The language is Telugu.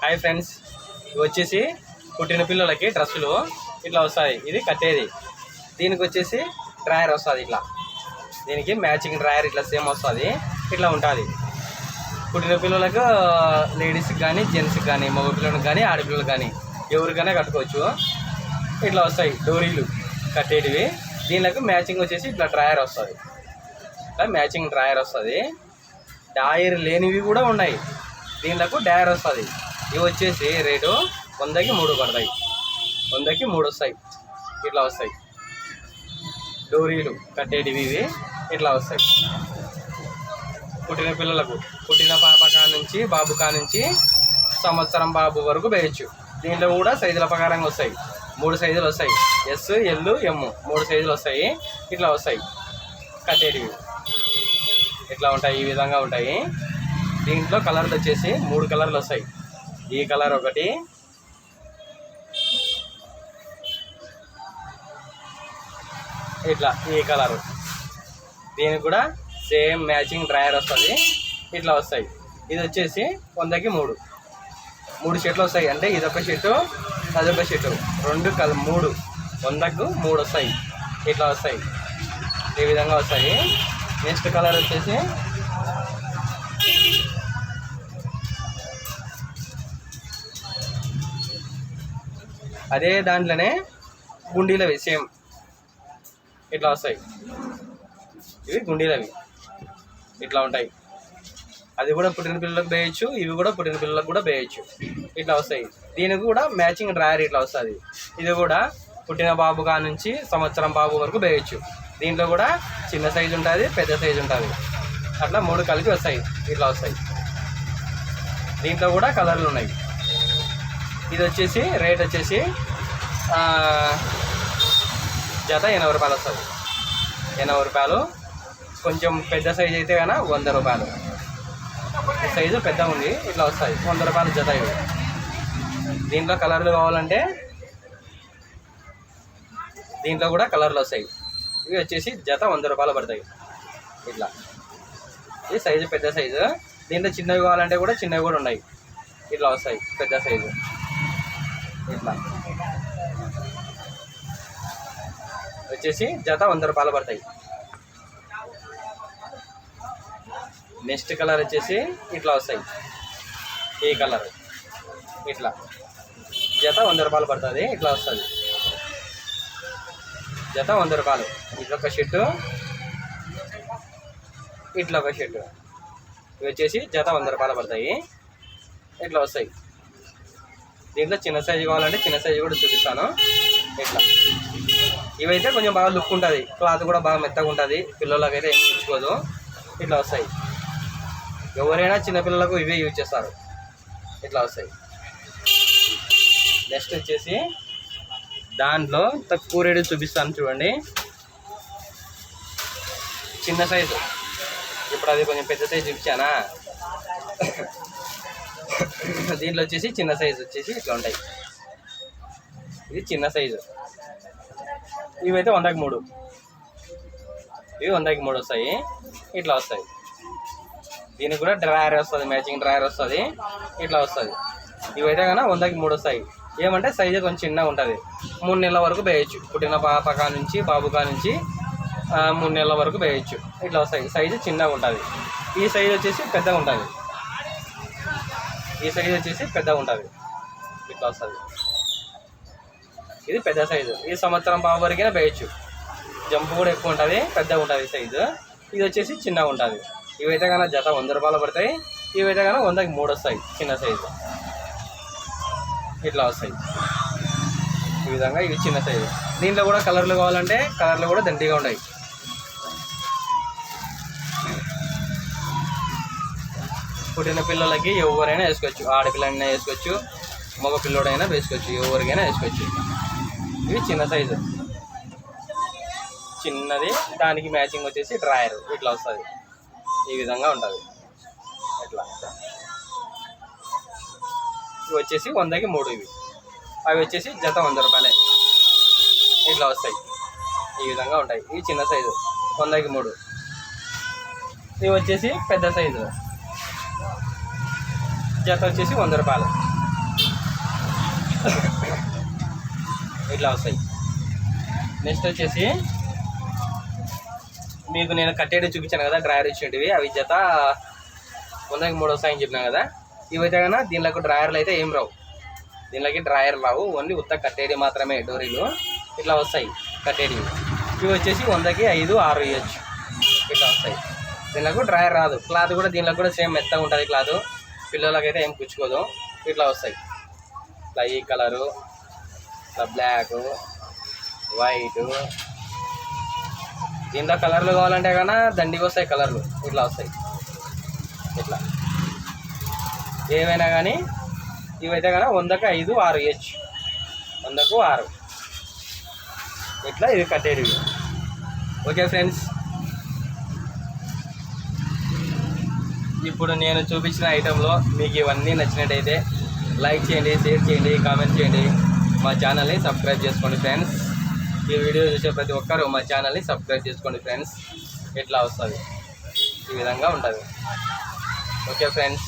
హాయ్ ఫ్రెండ్స్ ఇవి వచ్చేసి పుట్టిన పిల్లలకి డ్రెస్సులు. ఇట్లా వస్తాయి. ఇది కట్టేది. దీనికి వచ్చేసి డ్రాయర్ వస్తుంది ఇట్లా. దీనికి మ్యాచింగ్ డ్రాయర్ ఇట్లా సేమ్ వస్తుంది. ఇట్లా ఉంటుంది. పుట్టిన పిల్లలకు లేడీస్కి కానీ జెంట్స్కి కానీ మగ పిల్లలకు కానీ ఆడపిల్లలకు కానీ ఎవరికైనా కట్టుకోవచ్చు. ఇట్లా వస్తాయి. డోరీలు కట్టేటివి. దీనికి మ్యాచింగ్ వచ్చేసి ఇట్లా డ్రాయర్ వస్తుంది. ఇట్లా మ్యాచింగ్ డ్రాయర్ వస్తుంది. డాయర్ లేనివి కూడా ఉన్నాయి. దీనిలకు డాయర్ వస్తుంది. ఇవి వచ్చేసి రేటు వందకి మూడు పడతాయి. వందకి మూడు వస్తాయి. ఇట్లా వస్తాయి. డోరీలు కట్టేటివి ఇవి ఇట్లా వస్తాయి. పుట్టిన పిల్లలకు పుట్టిన పాప కా నుంచి బాబు కా నుంచి సంవత్సరం బాబు వరకు వేయచ్చు. దీంట్లో కూడా సైజుల ప్రకారంగా వస్తాయి. మూడు సైజులు వస్తాయి. ఎస్ ఎల్ ఎమ్ మూడు సైజులు వస్తాయి. ఇట్లా వస్తాయి. కట్టేటివి. ఇట్లా ఉంటాయి. ఈ విధంగా ఉంటాయి. దీంట్లో కలర్లు వచ్చేసి మూడు కలర్లు వస్తాయి. ఈ కలర్ ఒకటి. ఇట్లా ఈ కలర్. దీనికి కూడా సేమ్ మ్యాచింగ్ డ్రాయర్ వస్తుంది. ఇట్లా వస్తాయి. ఇది వచ్చేసి వందకి మూడు. మూడు షర్ట్లు వస్తాయి. అంటే ఇదొక షర్టు అదొక షర్టు రెండు కల మూడు. వందకు మూడు వస్తాయి. ఇట్లా వస్తాయి. ఈ విధంగా వస్తాయి. నెక్స్ట్ కలర్ వచ్చేసి అదే దాంట్లోనే గుండీలవి సేమ్. ఇట్లా వస్తాయి. ఇవి గుండీలవి. ఇట్లా ఉంటాయి. అది కూడా పుట్టిన పిల్లలకు వేయచ్చు ఇవి కూడా పుట్టిన పిల్లలకు కూడా వేయచ్చు ఇట్లా వస్తాయి. దీనికి కూడా మ్యాచింగ్ డ్రాయర్ ఇట్లా వస్తుంది. ఇది కూడా పుట్టిన బాబు కా నుంచి సంవత్సరం బాబు వరకు వేయచ్చు దీంట్లో కూడా చిన్న సైజు ఉంటుంది పెద్ద సైజు ఉంటుంది. అట్లా మూడు కలిపి వస్తాయి. ఇట్లా వస్తాయి. దీంట్లో కూడా కలర్లు ఉన్నాయి. ఇది వచ్చేసి రేట్ వచ్చేసి జత ఎనభై రూపాయలు వస్తుంది. ఎనభై రూపాయలు. కొంచెం పెద్ద సైజు అయితే కానీ వంద రూపాయలు. సైజు పెద్ద ఉంది ఇట్లా వస్తాయి. వంద రూపాయలు జత ఇవి దీంట్లో కలర్లు కావాలంటే దీంట్లో కూడా కలర్లు వస్తాయి. ఇవి వచ్చేసి జత వంద రూపాయలు పడతాయి. ఇట్లా. ఇది సైజు పెద్ద సైజు దీంట్లో చిన్నవి కావాలంటే కూడా చిన్నవి కూడా ఉన్నాయి. ఇట్లా వస్తాయి పెద్ద సైజు ఇట్లా. వచ్చేసి జత వంద రూపాయలు పడతాయి. నెక్స్ట్ కలర్ వచ్చేసి ఇట్లా వస్తాయి. ఈ కలర్. ఇట్లా. జత వంద రూపాయలు పడుతుంది ఇట్లా వస్తుంది. జత వంద రూపాయలు. ఇట్లొక ఒక షర్టు. ఇట్లా షర్టు. ఇవి వచ్చేసి జత వంద రూపాయలు పడతాయి ఇట్లా వస్తాయి. దీంట్లో చిన్న సైజు కావాలంటే చిన్న సైజు కూడా చూపిస్తాను. ఇట్లా. ఇవైతే కొంచెం బాగా లుక్ ఉంటుంది. క్లాత్ కూడా బాగా మెత్తగా ఉంటుంది. పిల్లలకైతే ఏం చూసుకోదు ఇట్లా వస్తాయి. ఎవరైనా చిన్నపిల్లలకు ఇవే యూజ్ చేస్తారు. ఇట్లా వస్తాయి. నెక్స్ట్ వచ్చేసి దాంట్లో తక్కువ రేటు చూపిస్తాను చూడండి. చిన్న సైజు ఇప్పుడు అది కొంచెం పెద్ద సైజు చూపించానా? దీంట్లో వచ్చేసి చిన్న సైజు వచ్చేసి ఇట్లా ఉంటాయి. ఇది చిన్న సైజు ఇవైతే వందకి మూడు. ఇవి వందకి మూడు వస్తాయి. ఇట్లా వస్తాయి. దీనికి కూడా డ్రాయర్ వస్తుంది మ్యాచింగ్ డ్రాయర్ వస్తుంది. ఇట్లా వస్తుంది. ఇవైతే కన్నా వందకి మూడు వస్తాయి. ఏమంటే సైజు కొంచెం చిన్నగా ఉంటుంది. మూడు నెలల వరకు వేయచ్చు. పుట్టిన పాప కా నుంచి బాబు కా నుంచి మూడు నెలల వరకు వేయచ్చు. ఇట్లా వస్తాయి. సైజు చిన్నగా ఉంటుంది. ఈ సైజు వచ్చేసి పెద్దగా ఉంటుంది. ఈ సైజ్ వచ్చేసి పెద్దగా ఉంటుంది ఇట్లా వస్తుంది ఇది పెద్ద సైజు ఈ సంవత్సరం బాబు వరకైనా వేయచ్చు. జంపు కూడా ఎక్కువ ఉంటుంది పెద్దగా ఉంటుంది సైజు ఇది వచ్చేసి చిన్నగా ఉంటుంది. ఇవైతే కన్నా జత వంద రూపాయలు పడతాయి. ఇవైతే కన్నా వందకి మూడు వస్తాయి చిన్న సైజు ఇట్లా వస్తాయి. ఈ విధంగా ఇవి చిన్న సైజు దీంట్లో కూడా కలర్లు కావాలంటే కలర్లు కూడా దండిగా ఉన్నాయి పుట్టిన పిల్లలకి ఎవరైనా వేసుకోవచ్చు. ఆడపిల్లైనా వేసుకోవచ్చు మగ పిల్లోడైనా వేసుకోవచ్చు ఎవరికైనా వేసుకోవచ్చు. ఇవి చిన్న సైజు. చిన్నది దానికి మ్యాచింగ్ వచ్చేసి డ్రాయర్. ఇట్లా వస్తుంది. ఈ విధంగా ఉంటుంది. ఇట్లా. ఇవి వచ్చేసి వందకి మూడు ఇవి. అవి వచ్చేసి జత వంద రూపాయలే. ఇట్లా వస్తాయి. ఈ విధంగా ఉంటాయి. ఇవి చిన్న సైజు. వందకి మూడు. ఇవి వచ్చేసి పెద్ద సైజు. జత వచ్చేసి వంద రూపాయలు. ఇట్లా వస్తాయి. నెక్స్ట్ వచ్చేసి మీకు నేను కట్టేది చూపించాను కదా డ్రాయర్ ఇచ్చేటివి. అవి జత వందకి మూడు వస్తాయని చెప్పినా కదా. ఇవైతే కన్నా దీనిలోకి డ్రాయర్లు అయితే ఏం రావు. దీనిలోకి డ్రాయర్ రావు. ఓన్లీ ఉత్త కట్టేది మాత్రమే డోరీలు. ఇట్లా వస్తాయి కట్టేటివి. ఇవి వచ్చేసి వందకి ఐదు ఆరు ఇవ్వచ్చు ఇట్లా వస్తాయి. దీనిలో డ్రయర్ రాదు. క్లాత్ కూడా దీనిలో కూడా సేమ్ మెత్తగా ఉంటుంది క్లాత్ పిల్లలకైతే ఏం పుచ్చుకోదు ఇట్లా వస్తాయి. ఇట్లా ఈ కలరు ఇట్లా బ్లాక్ వైట్ దీంట్లో కలర్లు కావాలంటే కన్నా దండికి వస్తాయి కలర్లు ఇట్లా వస్తాయి. ఇట్లా. ఏమైనా కానీ ఇవైతే కన్నా వందకు ఐదు ఆరు ఇవ్వచ్చు వందకు ఆరు. ఇట్లా ఇవి కట్టేటివి. ఓకే ఫ్రెండ్స్ ఇప్పుడు నేను చూపించిన ఐటెంలో మీకు ఇవన్నీ నచ్చినట్టయితే లైక్ చేయండి షేర్ చేయండి కామెంట్ చేయండి. మా ఛానల్ని సబ్స్క్రైబ్ చేసుకోండి ఫ్రెండ్స్. ఈ వీడియో చూసే ప్రతి ఒక్కరు మా ఛానల్ని సబ్స్క్రైబ్ చేసుకోండి ఫ్రెండ్స్. ఇట్లా వస్తుంది? ఈ విధంగా ఉంటుంది. Okay friends.